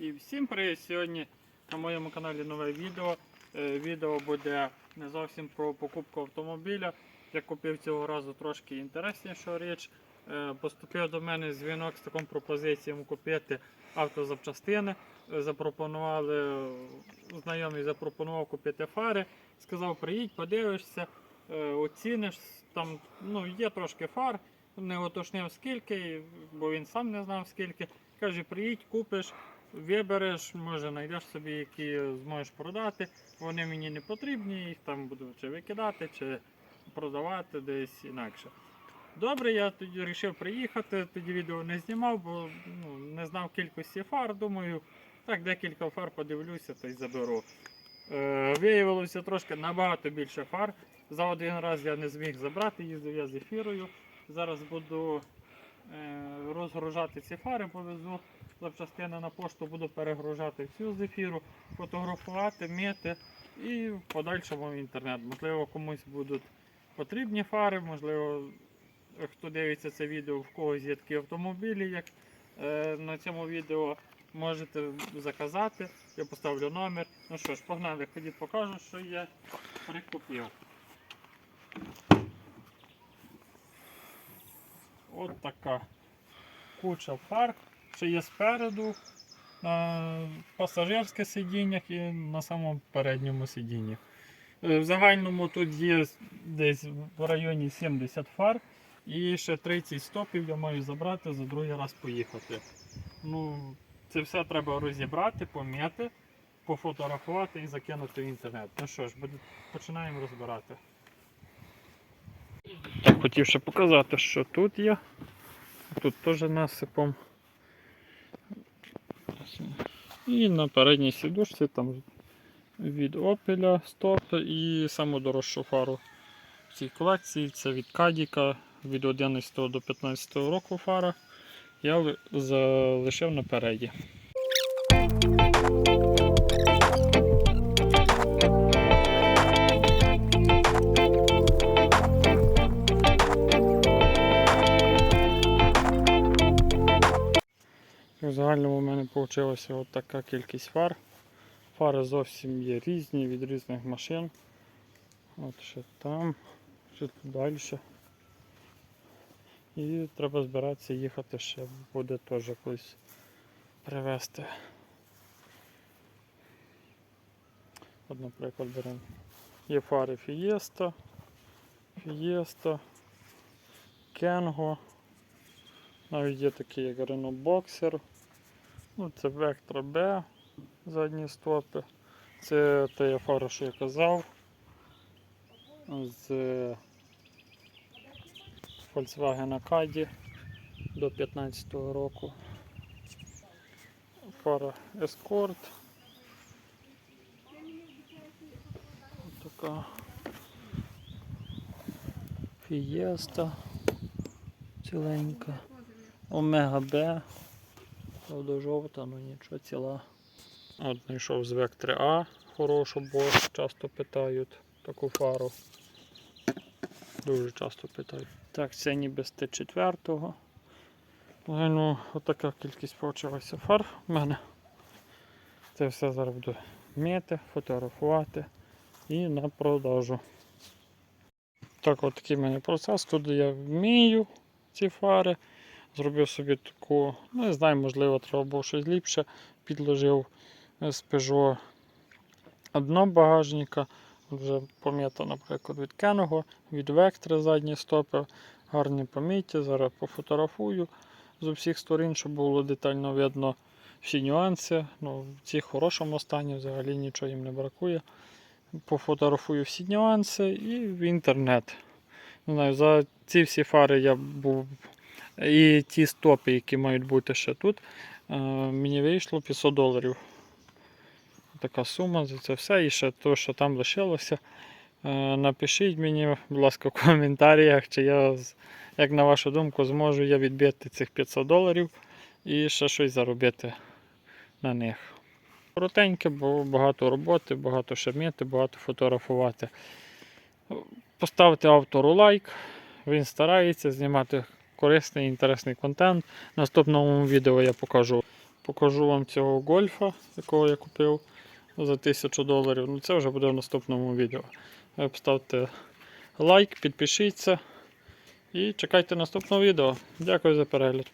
І всім привіт! Сьогодні на моєму каналі нове відео. Е, Відео буде не зовсім про покупку автомобіля. Я купив цього разу трошки інтереснішу річ. Е, Поступив до мене дзвінок з такою пропозицією купити автозапчастини. Е, Запропонували знайомий запропонував купити фари. Сказав, приїдь, подивишся, оціниш. Там ну, є трошки фар, не уточнив скільки, бо він сам не знав скільки. Каже, приїдь, купиш, вибереш, може знайдеш собі, які зможеш продати. Вони мені не потрібні, їх там буду чи викидати, чи продавати десь інакше. Добре, я тоді вирішив приїхати, тоді відео не знімав, бо ну, не знав кількості фар. Думаю, так декілька фар подивлюся та й заберу. Е, виявилося трошки набагато більше фар. За один раз я не зміг забрати, їздив я з ефірою. Зараз буду е, розгружати ці фари, повезу запчастини на пошту, буду перегружати всю з ефіру, фотографувати, мити і в подальшому в інтернет. Можливо, комусь будуть потрібні фари, можливо, хто дивиться це відео, в когось є такі автомобілі, як е, на цьому відео. Можете заказати, я поставлю номер. Ну що ж, погнали, ходіть покажу, що я прикупив. От така куча фар, що є спереду, на пасажирських сидіннях і на самому передньому сидінні. Е, В загальному тут є десь в районі 70 фар і ще 30 стопів я маю забрати за другий раз поїхати. Ну, це все треба розібрати, пом'яти, пофотографувати і закинути в інтернет. Ну що ж, починаємо розбирати. Так, хотів ще показати, що тут є. Тут теж насипом. І на передній сідушці там від Opel стоп і саму дорожчу фару в цій колекції. Це від Кадіка від 11 до 15 року фара. Я залишив залишив напереді. В загальному в мене вийшла така кількість фар. Фари зовсім є різні від різних машин. От ще там, ще тут далі. І треба збиратися їхати ще буде теж колись привезти. От, наприклад, беремо. Є фари Fiesta, Fiesta, Kengo. Навіть є такі як Renault Boxer. Ну, це Vectra B, задні стопи. Це те фара, що я казав. З Volkswagen Caddy до 15 року. Фара Escort. Ось така Fiesta ціленька. Омега Б. Правда жовта, ну нічого ціла. От знайшов з Vectra A хорошу, бо часто питають таку фару. Дуже часто питають. Так, це ніби з Т4. Ну, отака кількість получилася фар в мене. Це все зараз буду мити, фотографувати і на продажу. Так, от такий в мене процес. Тут я вмію ці фари. Зробив собі таку, ну не знаю, можливо, треба було щось ліпше. Підложив з Peugeot дно багажника. Вже пом'ята, наприклад, від Кеного, від Vectra задні стопи. Гарні поміті. Зараз пофотографую з усіх сторін, щоб було детально видно всі нюанси. Ну, в цих хорошому стані взагалі нічого їм не бракує. Пофотографую всі нюанси і в інтернет. Не знаю, за ці всі фари я був. І ті стопи, які мають бути ще тут, е, мені вийшло 500 доларів. Така сума за це все. І ще те, що там лишилося. Е, Напишіть мені, будь ласка, в коментарях, чи я, як на вашу думку, зможу я відбити цих 500 доларів і ще щось заробити на них. Коротеньке, бо багато роботи, багато ще вміти, багато фотографувати. Поставте автору лайк. Він старається знімати корисний інтересний контент. В наступному відео я покажу покажу вам цього гольфа, якого я купив за 1000 доларів. Ну це вже буде в наступному відео. Поставте лайк, підпишіться і чекайте наступного відео. Дякую за перегляд.